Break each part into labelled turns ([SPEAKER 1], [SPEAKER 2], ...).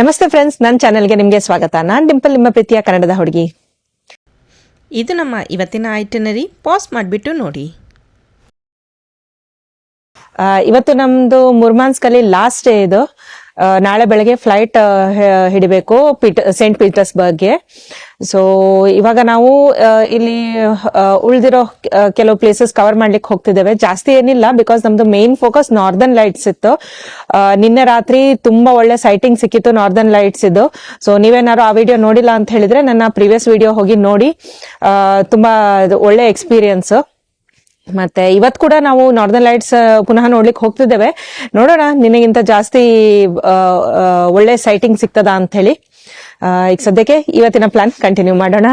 [SPEAKER 1] ನಮಸ್ತೆ ಫ್ರೆಂಡ್ಸ್ ನನ್ನ ಚಾನೆಲ್ಗೆ ನಿಮಗೆ ಸ್ವಾಗತ. ನಾನು ಡಿಂಪಲ್ ನಿಮ್ಮ ಪ್ರೀತಿಯ ಕನ್ನಡದ ಹುಡುಗಿ.
[SPEAKER 2] ಇದು ನಮ್ಮ ಇವತ್ತಿನ ಐಟನರಿ ಪಾಸ್ ಮಾಡಿಬಿಟ್ಟು ನೋಡಿ.
[SPEAKER 1] ಇವತ್ತು ನಮ್ದು ಮುರ್ಮಾನ್ಸ್ಕಲ್ಲಿ ಲಾಸ್ಟ್ ಡೇ ಇದು. ನಾಳೆ ಬೆಳಗ್ಗೆ ಫ್ಲೈಟ್ ಹಿಡಿಬೇಕು ಪೀಟ್ ಸೇಂಟ್ ಪೀಟರ್ಸ್ಬರ್ಗ್ಗೆ ಸೊ ಇವಾಗ ನಾವು ಇಲ್ಲಿ ಉಳಿದಿರೋ ಕೆಲವು ಪ್ಲೇಸಸ್ ಕವರ್ ಮಾಡ್ಲಿಕ್ಕೆ ಹೋಗ್ತಿದ್ದೇವೆ. ಜಾಸ್ತಿ ಏನಿಲ್ಲ ಬಿಕಾಸ್ ನಮ್ದು ಮೇನ್ ಫೋಕಸ್ ನಾರ್ದನ್ ಲೈಟ್ಸ್ ಇತ್ತು. ನಿನ್ನೆ ರಾತ್ರಿ ತುಂಬಾ ಒಳ್ಳೆ ಸೈಟಿಂಗ್ ಸಿಕ್ಕಿತ್ತು ನಾರ್ದನ್ ಲೈಟ್ಸ್ ಇದು. ಸೊ ನೀವೇನಾದ್ರು ಆ ವಿಡಿಯೋ ನೋಡಿಲ್ಲ ಅಂತ ಹೇಳಿದ್ರೆ ನನ್ನ ಪ್ರಿವಿಯಸ್ ವಿಡಿಯೋ ಹೋಗಿ ನೋಡಿ. ತುಂಬಾ ಒಳ್ಳೆ ಎಕ್ಸ್ಪೀರಿಯನ್ಸ್ ಮತ್ತೆ ಇವತ್ ಕೂಡ ನಾವು ನಾರ್ದನ್ ಲೈಟ್ಸ್ ಪುನಃ ನೋಡ್ಲಿಕ್ಕೆ ಹೋಗ್ತಿದ್ದೇವೆ. ನೋಡೋಣ, ನಿನಗಿಂತ ಜಾಸ್ತಿ ಒಳ್ಳೆ ಸೈಟಿಂಗ್ ಸಿಗ್ತದಾ ಅಂತ ಹೇಳಿ. ಈಗ ಸದ್ಯಕ್ಕೆ ಇವತ್ತಿನ ಪ್ಲಾನ್ ಕಂಟಿನ್ಯೂ ಮಾಡೋಣ.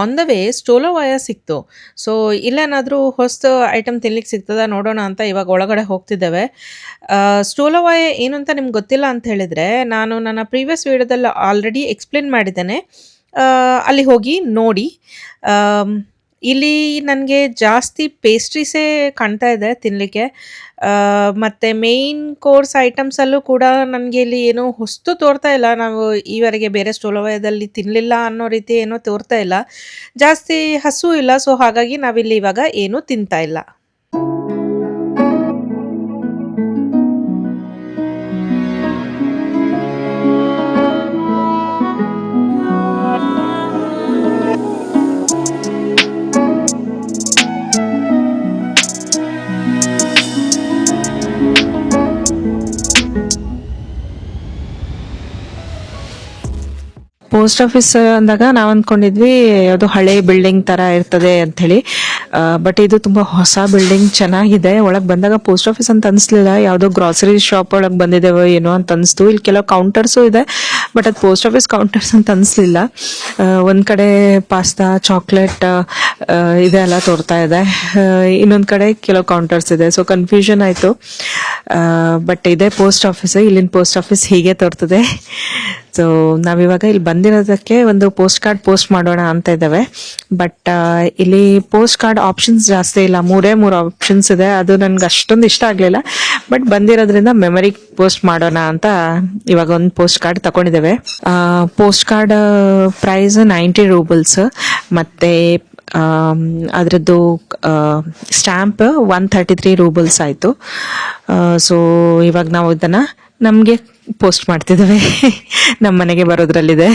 [SPEAKER 2] ಆನ್ ದ ವೇ ಸ್ಟೋಲೋವಾಯ ಸಿಕ್ತು. ಸೊ ಇಲ್ಲೇನಾದರೂ ಹೊಸ ಐಟಮ್ ತಿನ್ಲಿಕ್ಕೆ ಸಿಗ್ತದ ನೋಡೋಣ ಅಂತ ಇವಾಗ ಒಳಗಡೆ ಹೋಗ್ತಿದ್ದೇವೆ. ಸ್ಟೋಲೋವಾಯ ಏನು ಅಂತ ನಿಮ್ಗೆ ಗೊತ್ತಿಲ್ಲ ಅಂತ ಹೇಳಿದರೆ, ನಾನು ನನ್ನ ಪ್ರೀವಿಯಸ್ ವಿಡಿಯೋದಲ್ಲಿ ಆಲ್ರೆಡಿ ಎಕ್ಸ್ಪ್ಲೇನ್ ಮಾಡಿದ್ದೇನೆ. ಅಲ್ಲಿ ಹೋಗಿ ನೋಡಿ. ಇಲ್ಲಿ ನನಗೆ ಜಾಸ್ತಿ ಪೇಸ್ಟ್ರೀಸೇ ಕಾಣ್ತಾ ಇದೆ ತಿನ್ನಲಿಕ್ಕೆ ಮತ್ತು ಮೇಯ್ನ್ ಕೋರ್ಸ್ ಐಟಮ್ಸಲ್ಲೂ ಕೂಡ ನನಗೆ ಇಲ್ಲಿ ಏನೂ ಹೊಸ್ತು ತೋರ್ತಾ ಇಲ್ಲ. ನಾವು ಈವರೆಗೆ ಬೇರೆ ಸ್ಟೋಲೋವಯದಲ್ಲಿ ತಿನ್ನಲಿಲ್ಲ ಅನ್ನೋ ರೀತಿ ಏನೂ ತೋರ್ತಾ ಇಲ್ಲ. ಜಾಸ್ತಿ ಹಸು ಇಲ್ಲ ಸೊ ಹಾಗಾಗಿ ನಾವಿಲ್ಲಿ ಇವಾಗ ಏನೂ ತಿಂತಾ ಇಲ್ಲ.
[SPEAKER 1] ಪೋಸ್ಟ್ ಆಫೀಸ್ ಅಂದಾಗ ನಾವ್ ಅಂದ್ಕೊಂಡಿದ್ವಿ ಅದು ಹಳೆ ಬಿಲ್ಡಿಂಗ್ ತರ ಇರ್ತದೆ ಅಂತ ಹೇಳಿ ಬಟ್ ಇದು ತುಂಬಾ ಹೊಸ ಬಿಲ್ಡಿಂಗ್ ಚೆನ್ನಾಗಿದೆ. ಒಳಗ್ ಬಂದಾಗ ಪೋಸ್ಟ್ ಆಫೀಸ್ ಅಂತ ಅನ್ಸ್ಲಿಲ್ಲ. ಯಾವ್ದೋ ಗ್ರಾಸರಿ ಶಾಪ್ ಒಳಗ್ ಬಂದಿದ್ದೇವೋ ಏನೋ ಅಂತ ಅನ್ಸ್ತು. ಇಲ್ಲಿ ಕೆಲವು ಕೌಂಟರ್ಸು ಇದೆ ಬಟ್ ಅದು ಪೋಸ್ಟ್ ಆಫೀಸ್ ಕೌಂಟರ್ಸ್ ಅಂತ ಅನ್ಸ್ಲಿಲ್ಲ. ಒಂದ್ ಕಡೆ ಪಾಸ್ತಾ ಚಾಕ್ಲೇಟ್ ಇದೆಲ್ಲ ತೋರ್ತಾ ಇದೆ. ಇನ್ನೊಂದ್ ಕಡೆ ಕೆಲವು ಕೌಂಟರ್ಸ್ ಇದೆ. ಸೊ ಕನ್ಫ್ಯೂಷನ್ ಆಯ್ತು. ಬಟ್ ಇದೆ ಪೋಸ್ಟ್ ಆಫೀಸ್ ಇಲ್ಲಿನ ಪೋಸ್ಟ್ ಆಫೀಸ್ ಹೀಗೆ ತೋರ್ತದೆ. ಸೊ ನಾವಿವಾಗ ಇಲ್ಲಿ ಬಂದಿರೋದಕ್ಕೆ ಒಂದು ಪೋಸ್ಟ್ ಕಾರ್ಡ್ ಪೋಸ್ಟ್ ಮಾಡೋಣ ಅಂತ ಇದ್ದಾವೆ ಬಟ್ ಇಲ್ಲಿ ಪೋಸ್ಟ್ ಕಾರ್ಡ್ ಆಪ್ಷನ್ಸ್ ಜಾಸ್ತಿ ಇಲ್ಲ. ಮೂರೇ ಮೂರು ಆಪ್ಷನ್ಸ್ ಇದೆ. ಅದು ನನ್ಗೆ ಅಷ್ಟೊಂದು ಇಷ್ಟ ಆಗಲಿಲ್ಲ. ಬಟ್ ಬಂದಿರೋದ್ರಿಂದ ಮೆಮರಿ ಪೋಸ್ಟ್ ಮಾಡೋಣ ಅಂತ ಇವಾಗ ಒಂದು post card ತಗೊಂಡಿದ್ದೇವೆ post card price ninety roubles ಮತ್ತೆ ಅದರದ್ದು stamp one thirty three roubles ಆಯಿತು. ಸೊ ಇವಾಗ ನಾವು ಇದನ್ನು ನಮಗೆ ಪೋಸ್ಟ್ ಮಾಡ್ತಿದ್ದಾವೆ. ನಮ್ಮ ಮನೆಗೆ ಬರೋದ್ರಲ್ಲಿದೆ.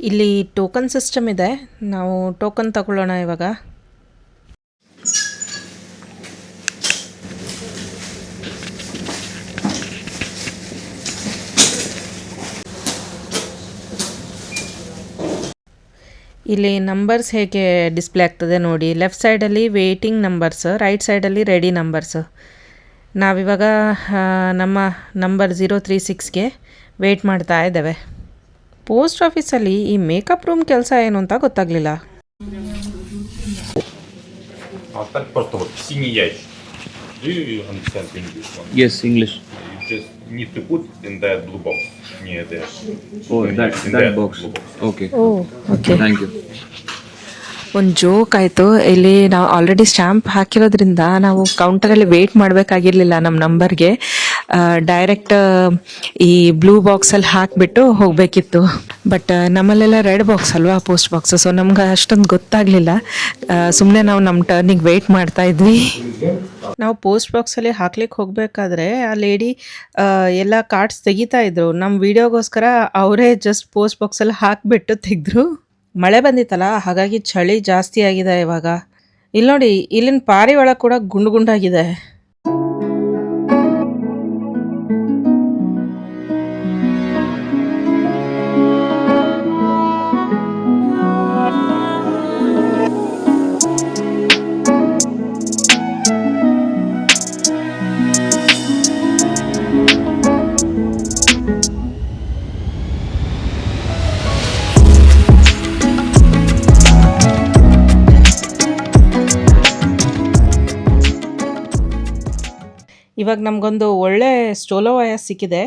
[SPEAKER 2] ಇಲ್ಲಿ ಟೋಕನ್ ಸಿಸ್ಟಮ್ ಇದೆ. ನಾವು ಟೋಕನ್ ತಗೊಳ್ಳೋಣ ಇವಾಗ. ಇಲ್ಲಿ ನಂಬರ್ಸ್ ಹೇಗೆ ಡಿಸ್ಪ್ಲೇ ಆಗ್ತದೆ ನೋಡಿ. ಲೆಫ್ಟ್ ಸೈಡಲ್ಲಿ ವೇಟಿಂಗ್ ನಂಬರ್ಸ್ ರೈಟ್ ಸೈಡಲ್ಲಿ ರೆಡಿ ನಂಬರ್ಸ್ ನಾವಿವಾಗ ನಮ್ಮ ನಂಬರ್ ಜೀರೋ ತ್ರೀ ಸಿಕ್ಸ್ಗೆ ವೆಯ್ಟ್ ಮಾಡ್ತಾ ಇದ್ದೇವೆ. ಪೋಸ್ಟ್ ಆಫೀಸಲ್ಲಿ ಈ ಮೇಕಪ್ ರೂಮ್ ಕೆಲಸ ಏನು ಅಂತ ಗೊತ್ತಾಗಲಿಲ್ಲ.
[SPEAKER 1] ಓಕೆ ಓಕೆ
[SPEAKER 3] ಥ್ಯಾಂಕ್ ಯು
[SPEAKER 1] ಒಂದು ಜೋಕ್ ಆಯಿತು. ಇಲ್ಲಿ ನಾವು ಆಲ್ರೆಡಿ ಸ್ಟ್ಯಾಂಪ್ ಹಾಕಿರೋದ್ರಿಂದ ನಾವು ಕೌಂಟರಲ್ಲಿ ವೇಟ್ ಮಾಡಬೇಕಾಗಿರಲಿಲ್ಲ ನಮ್ಮ ನಂಬರ್ಗೆ ಡೈರೆಕ್ಟ್ ಈ ಬ್ಲೂ ಬಾಕ್ಸಲ್ಲಿ ಹಾಕಿಬಿಟ್ಟು ಹೋಗಬೇಕಿತ್ತು. ಬಟ್ ನಮ್ಮಲ್ಲೆಲ್ಲ ರೆಡ್ ಬಾಕ್ಸ್ ಅಲ್ವಾ ಪೋಸ್ಟ್ ಬಾಕ್ಸ್ ಸೊ ನಮ್ಗೆ ಅಷ್ಟೊಂದು ಗೊತ್ತಾಗಲಿಲ್ಲ. ಸುಮ್ಮನೆ ನಾವು ನಮ್ಮ ಟರ್ನಿಗೆ ವೇಟ್ ಮಾಡ್ತಾ ಇದ್ವಿ.
[SPEAKER 2] ನಾವು ಪೋಸ್ಟ್ ಬಾಕ್ಸಲ್ಲಿ ಹಾಕ್ಲಿಕ್ಕೆ ಹೋಗಬೇಕಾದ್ರೆ ಆ ಲೇಡಿ ಎಲ್ಲ ಕಾರ್ಡ್ಸ್ ತೆಗಿತಾ ಇದ್ರು. ನಮ್ಮ ವಿಡಿಯೋಗೋಸ್ಕರ ಅವರೇ ಜಸ್ಟ್ ಪೋಸ್ಟ್ ಬಾಕ್ಸಲ್ಲಿ ಹಾಕಿಬಿಟ್ಟು ತೆಗೆದ್ರು. ಮಳೆ ಬಂದಿತ್ತಲ್ಲ, ಹಾಗಾಗಿ ಚಳಿ ಜಾಸ್ತಿ ಆಗಿದೆ ಇವಾಗ. ಇಲ್ಲಿ ನೋಡಿ ಇಲ್ಲಿನ ಪಾರಿ ಒಳಗೆ ಕೂಡ ಗುಂಡು ಗುಂಡಾಗಿದೆ. ಇವಾಗ ನಮಗೊಂದು ಒಳ್ಳೆ ಸ್ಟೋಲೋವಾಯ ಸಿಕ್ಕಿದೆ.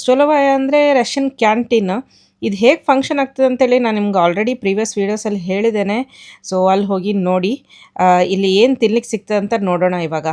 [SPEAKER 2] ಸ್ಟೋಲೋವಾಯ ಅಂದರೆ ರಷ್ಯನ್ ಕ್ಯಾಂಟೀನ್ ಇದು ಹೇಗೆ ಫಂಕ್ಷನ್ ಆಗ್ತದೆ ಅಂತೇಳಿ ನಾನು ನಿಮ್ಗೆ ಆಲ್ರೆಡಿ ಪ್ರೀವಿಯಸ್ ವೀಡಿಯೋಸಲ್ಲಿ ಹೇಳಿದ್ದೇನೆ. ಸೊ ಅಲ್ಲಿ ಹೋಗಿ ನೋಡಿ. ಇಲ್ಲಿ ಏನು ತಿನ್ಲಿಕ್ಕೆ ಸಿಗ್ತದೆ ಅಂತ ನೋಡೋಣ ಇವಾಗ.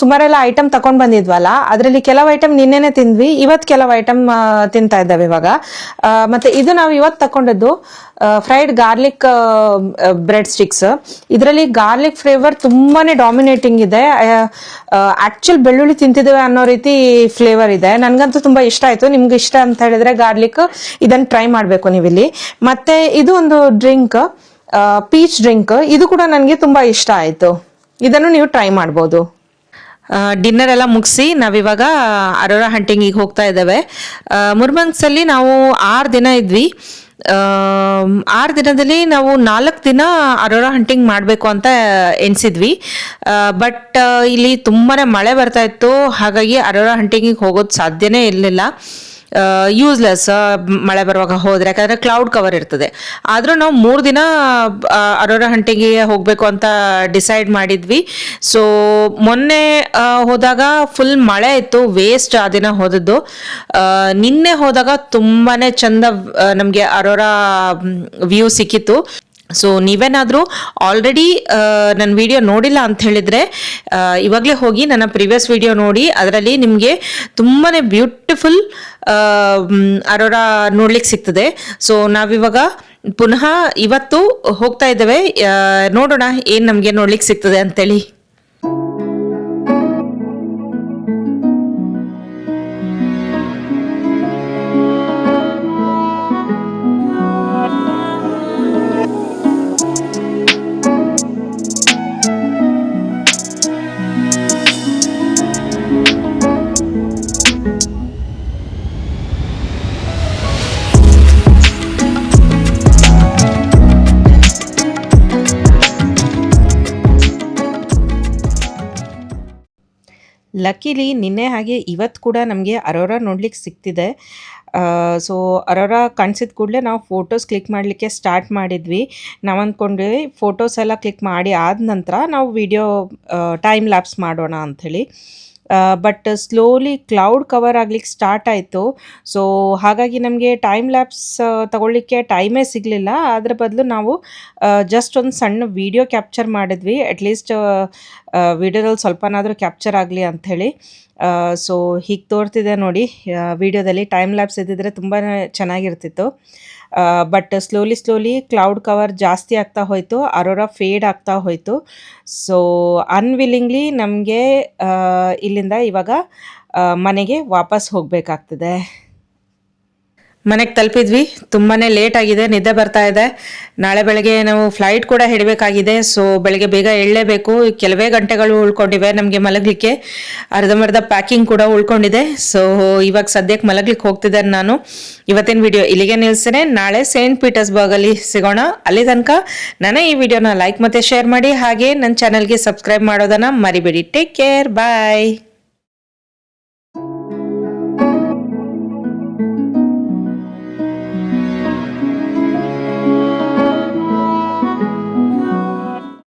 [SPEAKER 1] ಸುಮಾರೆಲ್ಲ ಐಟಮ್ ತಕೊಂಡ್ ಬಂದಿದ್ವಲ್ಲ, ಅದರಲ್ಲಿ ಕೆಲವು ಐಟಮ್ ನಿನ್ನೆನೆ ತಿಂದ್ವಿ, ಇವತ್ ಕೆಲವು ಐಟಮ್ ತಿಂತಾ ಇದ್ದಾವೆ ಇವಾಗ. ಮತ್ತೆ ಇದು ನಾವು ಇವತ್ ತಕೊಂಡದ್ದು ಫ್ರೈಡ್ ಗಾರ್ಲಿಕ್ ಬ್ರೆಡ್ ಸ್ಟಿಕ್ಸ್ ಇದರಲ್ಲಿ ಗಾರ್ಲಿಕ್ ಫ್ಲೇವರ್ ತುಂಬಾನೇ ಡಾಮಿನೇಟಿಂಗ್ ಇದೆ. ಆಕ್ಚುಲ್ ಬೆಳ್ಳುಳ್ಳಿ ತಿಂತಿದ್ದೇವೆ ಅನ್ನೋ ರೀತಿ ಫ್ಲೇವರ್ ಇದೆ. ನನ್ಗಂತೂ ತುಂಬಾ ಇಷ್ಟ ಆಯ್ತು. ನಿಮ್ಗೆ ಇಷ್ಟ ಅಂತ ಹೇಳಿದ್ರೆ ಗಾರ್ಲಿಕ್ ಇದನ್ನ ಟ್ರೈ ಮಾಡ್ಬೇಕು ನೀವಿಲ್ಲಿ. ಮತ್ತೆ ಇದು ಒಂದು ಡ್ರಿಂಕ್ ಪೀಚ್ ಡ್ರಿಂಕ್ ಇದು ಕೂಡ ನನಗೆ ತುಂಬಾ ಇಷ್ಟ ಆಯ್ತು. ಇದನ್ನು ನೀವು ಟ್ರೈ ಮಾಡ್ಬೋದು. ಡಿನ್ನರ್ ಎಲ್ಲ ಮುಗಿಸಿ ನಾವಿವಾಗ ಅರೋರಾ ಹಂಟಿಂಗಿಗೆ ಹೋಗ್ತಾ ಇದ್ದೇವೆ. ಮುರ್ಮಂಗ್ಸಲ್ಲಿ ನಾವು ಆರು ದಿನ ಇದ್ವಿ. ಆರು ದಿನದಲ್ಲಿ ನಾವು ನಾಲ್ಕು ದಿನ ಅರೋರಾ ಹಂಟಿಂಗ್ ಮಾಡಬೇಕು ಅಂತ ಎಣಿಸಿದ್ವಿ. ಬಟ್ ಇಲ್ಲಿ ತುಂಬಾ ಮಳೆ ಬರ್ತಾ ಇತ್ತು. ಹಾಗಾಗಿ ಅರೋರಾ ಹಂಟಿಂಗಿಗೆ ಹೋಗೋದು ಸಾಧ್ಯನೇ ಇರಲಿಲ್ಲ. ಯೂಸ್ಲೆಸ್ ಮಳೆ ಬರುವಾಗ ಹೋದ್ರೆ, ಯಾಕಂದ್ರೆ ಕ್ಲೌಡ್ ಕವರ್ ಇರ್ತದೆ. ಆದರೂ ನಾವು ಮೂರು ದಿನ ಅರೋರಾ ಹಂಟಿಗೆ ಹೋಗಬೇಕು ಅಂತ ಡಿಸೈಡ್ ಮಾಡಿದ್ವಿ. ಸೊ ಮೊನ್ನೆ ಹೋದಾಗ ಫುಲ್ ಮಳೆ ಇತ್ತು ವೇಸ್ಟ್ ಆ ದಿನ ಹೋದದ್ದು. ನಿನ್ನೆ ಹೋದಾಗ ತುಂಬಾನೇ ಚಂದ ನಮಗೆ ಅರೋರಾ ವ್ಯೂ ಸಿಕ್ಕಿತ್ತು. ಸೊ ನೀವೇನಾದರೂ ಆಲ್ರೆಡಿ ನನ್ನ ವಿಡಿಯೋ ನೋಡಿಲ್ಲ ಅಂತ ಹೇಳಿದರೆ ಇವಾಗಲೇ ಹೋಗಿ ನನ್ನ ಪ್ರಿವಿಯಸ್ ವಿಡಿಯೋ ನೋಡಿ, ಅದರಲ್ಲಿ ನಿಮಗೆ ತುಂಬಾ ಬ್ಯೂಟಿಫುಲ್ ಅರೋರಾ ನೋಡ್ಲಿಕ್ಕೆ ಸಿಗ್ತದೆ. ಸೊ ನಾವಿವಾಗ ಪುನಃ ಇವತ್ತು ಹೋಗ್ತಾ ಇದ್ದೇವೆ. ನೋಡೋಣ ಏನು ನಮಗೆ ನೋಡ್ಲಿಕ್ಕೆ ಸಿಗ್ತದೆ ಅಂತೇಳಿ.
[SPEAKER 2] ಲಕ್ಕಿಲಿ ನಿನ್ನೆ ಹಾಗೆ ಇವತ್ತು ಕೂಡ ನಮಗೆ ಅರೋರಾ ನೋಡ್ಲಿಕ್ಕೆ ಸಿಕ್ತಿದೆ. ಸೊ ಅರೋರಾ ಕಾಣಿಸಿದ ಕೂಡಲೇ ನಾವು ಫೋಟೋಸ್ ಕ್ಲಿಕ್ ಮಾಡಲಿಕ್ಕೆ ಸ್ಟಾರ್ಟ್ ಮಾಡಿದ್ವಿ. ನಾವು ಅಂದ್ಕೊಂಡ್ವಿ ಫೋಟೋಸ್ ಎಲ್ಲ ಕ್ಲಿಕ್ ಮಾಡಿ ಆದ ನಂತರ ನಾವು ವಿಡಿಯೋ ಟೈಮ್ ಲ್ಯಾಪ್ಸ್ ಮಾಡೋಣ ಅಂಥೇಳಿ ಬಟ್ ಸ್ಲೋಲಿ ಕ್ಲೌಡ್ ಕವರ್ ಆಗ್ಲಿಕ್ಕೆ ಸ್ಟಾರ್ಟ್ ಆಯಿತು. ಸೊ ಹಾಗಾಗಿ ನಮಗೆ ಟೈಮ್ ಲ್ಯಾಪ್ಸ್ ತಗೊಳ್ಳಿಕ್ಕೆ ಟೈಮೇ ಸಿಗಲಿಲ್ಲ. ಅದ್ರ ಬದಲು ನಾವು ಜಸ್ಟ್ ಒಂದು ಸಣ್ಣ ವಿಡಿಯೋ ಕ್ಯಾಪ್ಚರ್ ಮಾಡಿದ್ವಿ. ಅಟ್ಲೀಸ್ಟ್ ವಿಡಿಯೋದಲ್ಲಿ ಸ್ವಲ್ಪನಾದರೂ ಕ್ಯಾಪ್ಚರ್ ಆಗಲಿ ಅಂಥೇಳಿ. ಸೊ ಹೀಗೆ ತೋರ್ತಿದೆ ನೋಡಿ ವಿಡಿಯೋದಲ್ಲಿ ಟೈಮ್ ಲ್ಯಾಪ್ಸ್ ಇದ್ದಿದ್ರೆ ತುಂಬಾ ಚೆನ್ನಾಗಿರ್ತಿತ್ತು. But slowly slowly cloud cover ಜಾಸ್ತಿ ಆಗ್ತಾ ಹೋಯಿತು. ಅರೋರ ಫೇಡ್ ಆಗ್ತಾ ಹೋಯಿತು. ಸೊ ಅನ್ವಿಲ್ಲಿಂಗ್ಲಿ ನಮಗೆ ಇಲ್ಲಿಂದ ಇವಾಗ ಮನೆಗೆ ವಾಪಸ್ ಹೋಗಬೇಕಾಗ್ತದೆ.
[SPEAKER 1] ಮನೆಗೆ ತಲುಪಿದ್ವಿ. ತುಂಬಾ ಲೇಟ್ ಆಗಿದೆ, ನಿದ್ದೆ ಬರ್ತಾ ಇದೆ. ನಾಳೆ ಬೆಳಗ್ಗೆ ನಾವು ಫ್ಲೈಟ್ ಕೂಡ ಹಿಡಬೇಕಾಗಿದೆ ಸೊ ಬೆಳಗ್ಗೆ ಬೇಗ ಹೇಳಲೇಬೇಕು ಕೆಲವೇ ಗಂಟೆಗಳು ಉಳ್ಕೊಂಡಿವೆ ನಮಗೆ ಮಲಗಲಿಕ್ಕೆ. ಅರ್ಧಂಬರ್ಧ ಪ್ಯಾಕಿಂಗ್ ಕೂಡ ಉಳ್ಕೊಂಡಿದೆ ಸೊ ಇವಾಗ ಸದ್ಯಕ್ಕೆ ಮಲಗ್ಲಿಕ್ಕೆ ಹೋಗ್ತಿದ್ದೆ ನಾನು. ಇವತ್ತಿನ ವಿಡಿಯೋ ಇಲ್ಲಿಗೆ ನಿಲ್ಲಿಸ್ತೇನೆ ನಾಳೆ ಸೇಂಟ್ ಪೀಟರ್ಸ್ಬರ್ಗಲ್ಲಿ ಸಿಗೋಣ. ಅಲ್ಲಿ ತನಕ ನಾನು ಈ ವಿಡಿಯೋನ ಲೈಕ್ ಮತ್ತು ಶೇರ್ ಮಾಡಿ. ಹಾಗೆ ನನ್ನ ಚಾನಲ್ಗೆ ಸಬ್ಸ್ಕ್ರೈಬ್ ಮಾಡೋದನ್ನು ಮರಿಬೇಡಿ. Take care bye